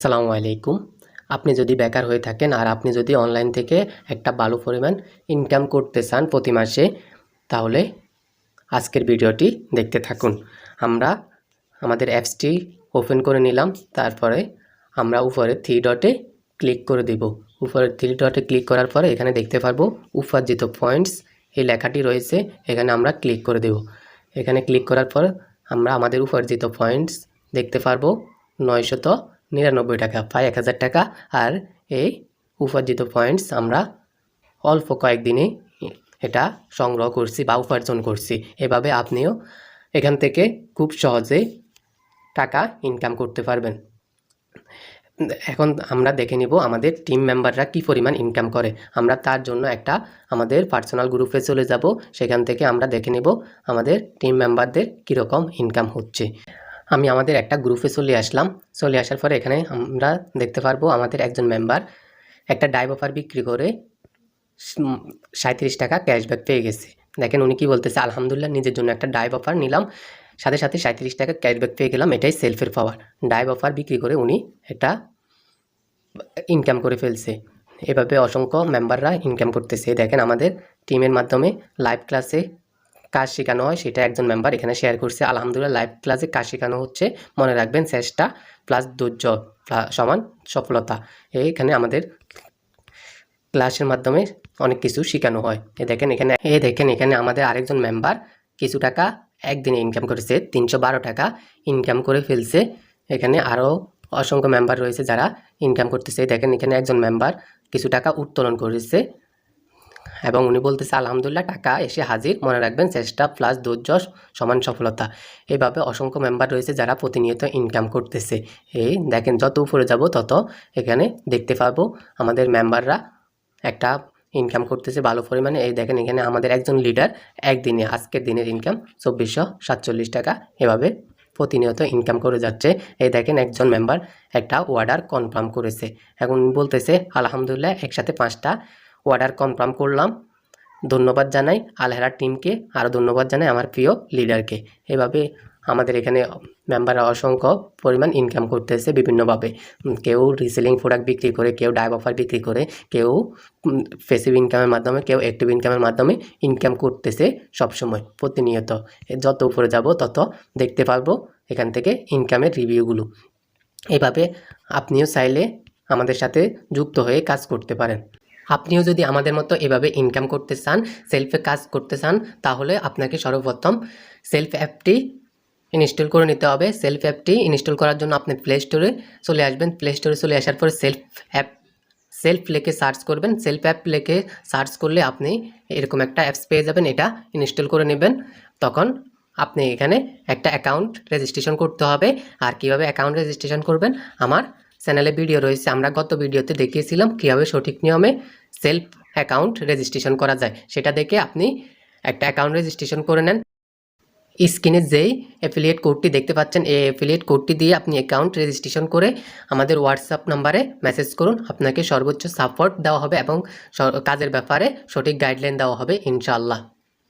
আসসালামু আলাইকুম। আপনি যদি বেকার হয়ে থাকেন আর আপনি যদি অনলাইন থেকে একটা ভালো পরিমাণ ইনকাম করতে চান প্রতি মাসে, তাহলে আজকের ভিডিওটি দেখতে থাকুন। আমরা আমাদের অ্যাপসটি ওপেন করে নিলাম, তারপরে আমরা উপরে থ্রি ডটে ক্লিক করে দেব। উপরে থ্রি ডটে ক্লিক করার পরে এখানে দেখতে পারব উপার্জিত পয়েন্টস এই লেখাটি রয়েছে, এখানে আমরা ক্লিক করে দেব। এখানে ক্লিক করার পর আমরা আমাদের উপার্জিত পয়েন্টস দেখতে পারব নয়শত নিরানব্বই টাকা, প্রায় এক হাজার টাকা। আর এই উপার্জিত পয়েন্টস আমরা অল্প কয়েকদিনে এটা সংগ্রহ করছি বা উপার্জন করছি। এভাবে আপনিও এখান থেকে খুব সহজে টাকা ইনকাম করতে পারবেন। এখন আমরা দেখে নিব আমাদের টিম মেম্বাররা কি পরিমাণ ইনকাম করে। আমরা তার জন্য একটা আমাদের পার্সোনাল গ্রুপে চলে যাব। সেখান থেকে আমরা দেখে নেব আমাদের টিম মেম্বারদের কীরকম ইনকাম হচ্ছে। আমি আমাদের একটা গ্রুপে চলে আসলাম। চলে আসার পরে এখানে আমরা দেখতে পারব আমাদের একজন মেম্বার একটা ডাইভ অফার বিক্রি করে সাঁত্রিশ টাকা ক্যাশব্যাক পেয়ে গেছে। দেখেন উনি কী বলতেছে, আলহামদুলিল্লাহ, নিজের জন্য একটা ডাইভ অফার নিলাম। সাথে সাথে সাঁত্রিশ টাকা ক্যাশব্যাক পেয়ে গেলাম। এটাই সেলফের পাওয়ার ডাইভ অফার বিক্রি করে উনি একটা ইনকাম করে ফেলছে। এভাবে অসংখ্য মেম্বাররা ইনকাম করতেছে। দেখেন আমাদের টিমের মাধ্যমে লাইভ ক্লাসে কাজ শেখানো হয়, সেটা একজন মেম্বার এখানে শেয়ার করছে। আলহামদুলিল্লাহ লাইভ ক্লাসে কাজ শেখানো হচ্ছে। মনে রাখবেন চেষ্টা প্লাস ধৈর্য সমান সফলতা। এইখানে আমাদের ক্লাসের মাধ্যমে অনেক কিছু শেখানো হয়। এ দেখেন এখানে, এ দেখেন এখানে আমাদের আরেকজন মেম্বার কিছু টাকা একদিনে ইনকাম করেছে, তিনশো বারো টাকা ইনকাম করে ফেলছে। এখানে আরও অসংখ্য মেম্বার রয়েছে যারা ইনকাম করতেছে। দেখেন এখানে একজন মেম্বার কিছু টাকা উত্তোলন করেছে। এবং উনি বলতেছে, আলহামদুলিল্লাহ, টাকা এসে হাজির। মনে রাখবেন, চেষ্টা প্লাস ধৈর্য সমান সফলতা। এইভাবে অসংখ্য মেম্বার রয়েছে যারা প্রতিনিয়ত ইনকাম করতেছে। এই দেখেন, যত উপরে যাব, তত এখানে দেখতে পাবো আমাদের মেম্বাররা একটা ইনকাম করতেছে ভালো পরিমাণে। এই দেখেন, এখানে আমাদের একজন লিডার একদিনে, আজকের দিনের ইনকাম চব্বিশশো সাতচল্লিশ টাকা। এভাবে প্রতিনিয়ত ইনকাম করে যাচ্ছে। এই দেখেন, একজন মেম্বার একটা অর্ডার কনফার্ম করেছে। এখন বলতেছে, আলহামদুলিল্লাহ, একসাথে পাঁচটা অর্ডার কনফার্ম করলাম। ধন্যবাদ জানাই আলহেরা টিমকে আরও ধন্যবাদ জানাই আমার প্রিয় লিডারকে এভাবে আমাদের এখানে মেম্বাররা অসংখ্য পরিমাণ ইনকাম করতেছে বিভিন্নভাবে। কেউ রিসেলিং প্রোডাক্ট বিক্রি করে, কেউ ডাইভ অফার বিক্রি করে, কেউ ফেসিভ ইনকামের মাধ্যমে, কেউ অ্যাক্টিভ ইনকামের মাধ্যমে ইনকাম করতেছে সবসময়, প্রতিনিয়ত। যত উপরে যাব, তত দেখতে পারব এখান থেকে ইনকামের রিভিউগুলো এভাবে আপনিও চাইলে আমাদের সাথে যুক্ত হয়ে কাজ করতে পারেন। আপনিও যদি আমাদের মতো এভাবে ইনকাম করতে চান সেলফে কাজ করতে চান, তাহলে আপনাকে সর্বপ্রথম সেলফ অ্যাপটি ইনস্টল করে নিতে হবে। সেলফ অ্যাপটি ইনস্টল করার জন্য আপনি প্লে স্টোরে চলে আসবেন। প্লে স্টোরে চলে আসার পরে সেলফ অ্যাপ সেলফ লেখে সার্চ করবেন। সেলফ অ্যাপ লেখে সার্চ করলে আপনি এরকম একটা অ্যাপস পেয়ে যাবেন। এটা ইনস্টল করে নেবেন। তখন আপনি এখানে একটা অ্যাকাউন্ট রেজিস্ট্রেশন করতে হবে। আর কীভাবে অ্যাকাউন্ট রেজিস্ট্রেশন করবেন? আমার চ্যানেলে ভিডিও রয়েছে, আমরা গত ভিডিওতে দেখিয়েছিলাম কীভাবে সঠিক নিয়মে সেলফ অ্যাকাউন্ট রেজিস্ট্রেশন করা যায়। সেটা দেখে আপনি একটা অ্যাকাউন্ট রেজিস্ট্রেশন করে নেন। স্ক্রিনে যেই অ্যাফিলিয়েট কোডটি দেখতে পাচ্ছেন, এই অ্যাফিলিয়েট কোডটি দিয়ে আপনি অ্যাকাউন্ট রেজিস্ট্রেশন করে আমাদের হোয়াটসঅ্যাপ নাম্বারে মেসেজ করুন। আপনাকে সর্বোচ্চ সাপোর্ট দেওয়া হবে এবং কাজের ব্যাপারে সঠিক গাইডলাইন দেওয়া হবে, ইনশাআল্লাহ।